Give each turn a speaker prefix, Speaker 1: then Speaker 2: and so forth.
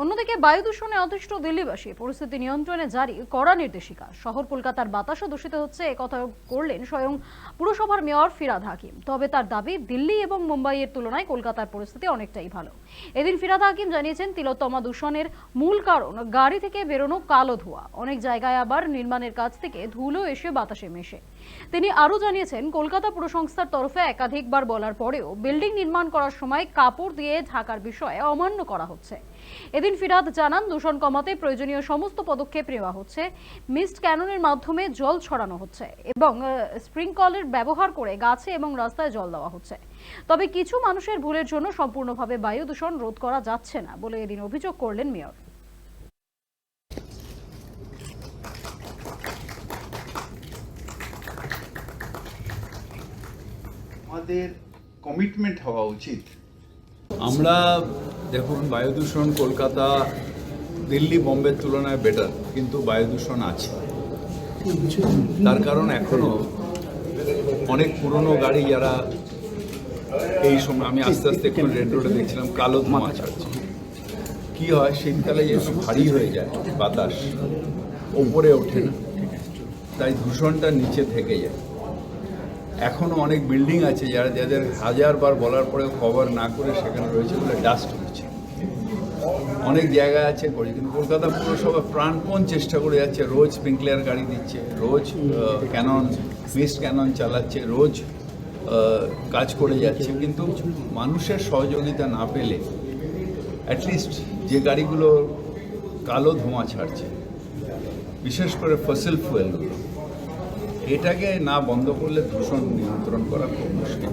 Speaker 1: অন্যদিকে বায়ু দূষণে অতিষ্ঠ দিল্লিবাসী, পরিস্থিতি নিয়ন্ত্রণে জারি কড়া নির্দেশিকা। শহর কলকাতার বাতাসও দূষিত হচ্ছে একথা করলেন স্বয়ং পুরসভার মেয়র ফিরাদ হাকিম। তবে তার দাবি, দিল্লি এবং মুম্বাইয়ের তুলনায় কলকাতার পরিস্থিতি অনেকটাই ভালো। এদিন ফিরাদ হাকিম জানিয়েছেন, তিলোত্তমা দূষণের মূল কারণ গাড়ি থেকে বেরোনো কালো ধোঁয়া। অনেক জায়গায় আবার নির্মাণের কাজ থেকে ধুলো এসে বাতাসে মেশে। তিনি আরও জানিয়েছেন, কলকাতা পুর সংস্থার তরফে একাধিকবার বলার পরেও বিল্ডিং নির্মাণ করার সময় কাপড় দিয়ে ঢাকার বিষয়ে অমান্য করা হচ্ছে। এদিন ফিরাদ জানান দূষণ কমাতে প্রয়োজনীয় সমস্ত পদক্ষেপ নেওয়া হচ্ছে। মিস্ট ক্যাননের মাধ্যমে জল ছড়ানো হচ্ছে এবং স্প্রিংকলের ব্যবহার করে গাছে এবং রাস্তায় জল দেওয়া হচ্ছে। তবে কিছু মানুষের ভুলের জন্য সম্পূর্ণভাবে বায়ু দূষণ রোধ করা যাচ্ছে না বলে এদিন অভিযোগ করলেন মেয়র।
Speaker 2: আমাদের কমিটমেন্ট হওয়া উচিত।
Speaker 3: আমরা দেখুন বায়ু দূষণ কলকাতা দিল্লি বোম্বের তুলনায় বেটার কিন্তু বায়ু দূষণ আছে। তার কারণ এখনও অনেক পুরনো গাড়ি যারা এই সময় আমি আস্তে আস্তে একটু রেড রোডে দেখছিলাম কালো ধোঁয়া ছাড়ছে। কি হয় শীতকালে যেহেতু ভারী হয়ে যায় বাতাস ওপরে ওঠে না। তাই দূষণটা নিচে থেকে যায়। এখনও অনেক বিল্ডিং আছে যারা যাদের হাজারবার বলার পরেও কভার না করে সেখানে রয়েছে বলে ডাস্ট হচ্ছে অনেক জায়গা আছে, করি কিন্তু কলকাতা পুরসভা প্রাণপণ চেষ্টা করে যাচ্ছে, রোজ স্প্রিংকলার গাড়ি দিচ্ছে, রোজ ক্যানন মিস্ট ক্যানন চালাচ্ছে, রোজ কাজ করে যাচ্ছে। কিন্তু মানুষের সহযোগিতা না পেলে অ্যাটলিস্ট যে গাড়িগুলো কালো ধোঁয়া ছাড়ছে, বিশেষ করে ফসিল ফুয়েলগুলো এটাকে না বন্ধ করলে দূষণ নিয়ন্ত্রণ করা খুব মুশকিল।